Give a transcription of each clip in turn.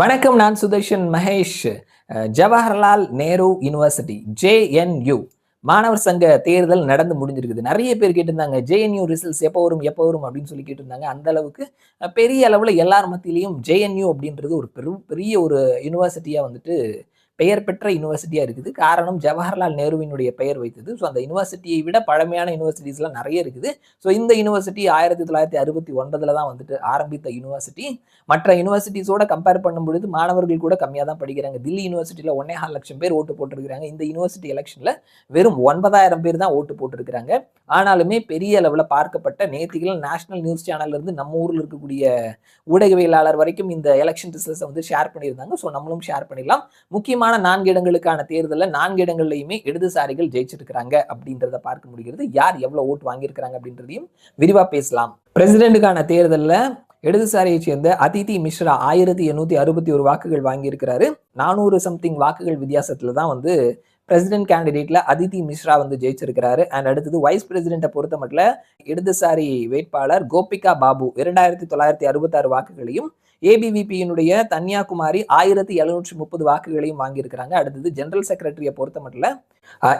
வணக்கம் நான் Sudarshan Mahesh. Jawaharlal Nehru university JNU மாணவர் சங்க தேர்தல் நடந்து முடிஞ்சிருக்குது. நிறைய பேர் கேட்டிருந்தாங்க ஜேஎன்யூ ரிசல்ட்ஸ் எப்போ வரும் எப்போ வரும் அப்படின்னு சொல்லி கேட்டிருந்தாங்க. அந்த அளவுக்கு பெரிய அளவில் எல்லார் மத்தியிலையும் ஜேஎன்யூ அப்படின்றது ஒரு பெரும் பெரிய ஒரு யூனிவர்சிட்டியாக வந்துட்டு பெயர் பெற்ற யூனிவர்சிட்டியாக இருக்குது. காரணம் ஜவஹர்லால் நேருவினுடைய பெயர் வைத்தது. ஸோ அந்த யூனிவர்சிட்டியை விட பழமையான யூனிவர்சிட்டிஸ்லாம் நிறைய இருக்குது. ஸோ இந்த யூனிவர்சிட்டி ஆயிரத்தி தொள்ளாயிரத்தி அறுபத்தி ஒன்பதில் தான் வந்துட்டு ஆரம்பித்த யூனிவர்சிட்டி மற்ற யூனிவர்சிட்டிஸோட கம்பேர் பண்ணும் பொழுது மாணவர்கள் கூட கம்மியாக தான் படிக்கிறாங்க. தில்லி யூனிவர்சிட்டியில் ஒன்னே ஆறு லட்சம் பேர் ஓட்டு போட்டிருக்கிறாங்க. இந்த யூனிவர்சிட்டி எலெக்ஷனில் வெறும் ஒன்பதாயிரம் பேர் தான் ஓட்டு போட்டிருக்கிறாங்க. ஆனாலுமே பெரிய அளவில் பார்க்கப்பட்ட நேத்திகள் நேஷனல் நியூஸ் சேனல்லேருந்து நம்ம ஊரில் இருக்கக்கூடிய ஊடகவியலாளர் வரைக்கும் இந்த எலெக்ஷன் ரிசல்ட்ஸை வந்து ஷேர் பண்ணியிருந்தாங்க. ஸோ நம்மளும் ஷேர் பண்ணிடலாம். முக்கியமாக முக்கியமான நான்கு இடங்களுக்கான தேர்தலில் நான்கு இடங்கள்லையுமே இடதுசாரிகள் ஜெயிச்சிருக்கிறாங்க அப்படின்றத பார்க்க முடிகிறது. யார் எவ்வளவு ஓட்டு வாங்கியிருக்கிறாங்க அப்படின்றதையும் விரிவா பேசலாம். பிரசிடென்ட்டுக்கான தேர்தலில் இடதுசாரியை சேர்ந்த அதிதி மிஸ்ரா ஆயிரத்தி எண்ணூத்தி அறுபத்தி ஒரு வாக்குகள் வாங்கியிருக்கிறாரு. நானூறு சம்திங் வாக்குகள் வித்தியாசத்துல தான் வந்து பிரசிடென்ட் கேண்டிடேட்ல அதிதி மிஸ்ரா வந்து ஜெயிச்சிருக்கிறாரு. அண்ட் அடுத்தது வைஸ் பிரசிடென்ட்டை பொறுத்த மட்டும் இடதுசாரி வேட்பாளர் கோபிகா பாபு. இரண்டாயிரத்தி தொள்ளாயிரத்தி அறுபத்தாறு வாக்குகளையும் ஏபிவிபியினுடைய தன்யாகுமாரி ஆயிரத்தி எழுநூற்றி முப்பது வாக்குகளையும் வாங்கியிருக்கிறாங்க. அடுத்தது ஜெனரல் செக்ரட்டரியை பொறுத்த மட்டும்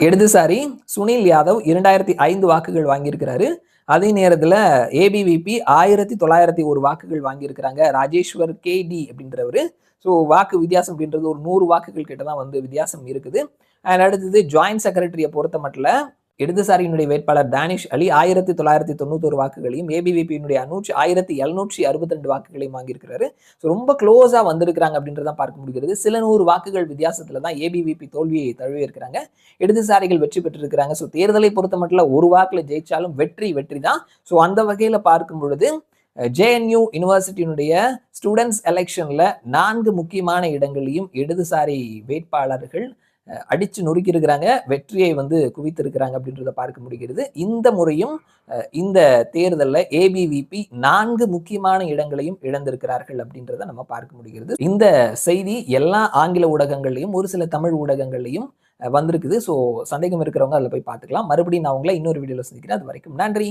இடதுசாரி சுனில் யாதவ் இரண்டாயிரத்தி ஐந்து வாக்குகள் வாங்கியிருக்கிறாரு. அதே நேரத்தில் ஏபிவிபி ஆயிரத்தி தொள்ளாயிரத்தி ஒரு வாக்குகள் வாங்கியிருக்கிறாங்க. ராஜேஸ்வர் கேடி அப்படின்றவர். ஸோ வாக்கு வித்தியாசம் அப்படின்றது ஒரு நூறு வாக்குகள் கிட்ட தான் வந்து வித்தியாசம் இருக்குது. அண்ட் அடுத்தது ஜாயின்ட் செக்ரட்டரியை பொறுத்த மட்டும் இடதுசாரியினுடைய வேட்பாளர் தானிஷ் அலி ஆயிரத்தி தொள்ளாயிரத்தி தொண்ணூத்தொரு வாக்குகளையும் ஏபிவிபியினுடைய அநூற்றி ஆயிரத்தி எழுநூற்றி அறுபத்தி ரெண்டு வாக்குகளையும் வாங்கியிருக்கிறாரு. ஸோ ரொம்ப க்ளோஸாக வந்திருக்கிறாங்க அப்படின்றதான் பார்க்க முடிகிறது. சில நூறு வாக்குகள் வித்தியாசத்தில் தான் ஏபிவிபி தோல்வியை தழுவியிருக்கிறாங்க. இடதுசாரிகள் வெற்றி பெற்றிருக்கிறாங்க. ஸோ தேர்தலை பொறுத்த மட்டும் ஒரு வாக்கில் ஜெயிச்சாலும் வெற்றி வெற்றி தான். ஸோ அந்த வகையில் பார்க்கும் பொழுது ஜேஎன்யூ யூனிவர்சிட்டியினுடைய ஸ்டூடெண்ட்ஸ் எலெக்ஷனில் நான்கு முக்கியமான இடங்களையும் இடதுசாரி வேட்பாளர்கள் அடித்து நொறுக்கியிருக்கிறாங்க வெற்றியை வந்து குவித்திருக்கிறாங்க அப்படின்றத பார்க்க முடிகிறது. இந்த முறையும் இந்த தேர்தலில் ஏபிவிபி நான்கு முக்கியமான இடங்களையும் இழந்திருக்கிறார்கள் அப்படின்றத நம்ம பார்க்க முடிகிறது. இந்த செய்தி எல்லா ஆங்கில ஊடகங்கள்லையும் ஒரு சில தமிழ் ஊடகங்கள்லையும் வந்திருக்குது. ஸோ சந்தேகம் இருக்கிறவங்க அதில் போய் பார்த்துக்கலாம். மறுபடியும் நான் உங்களை இன்னொரு வீடியோவில் சந்திக்கிறேன். அது வரைக்கும் நன்றி!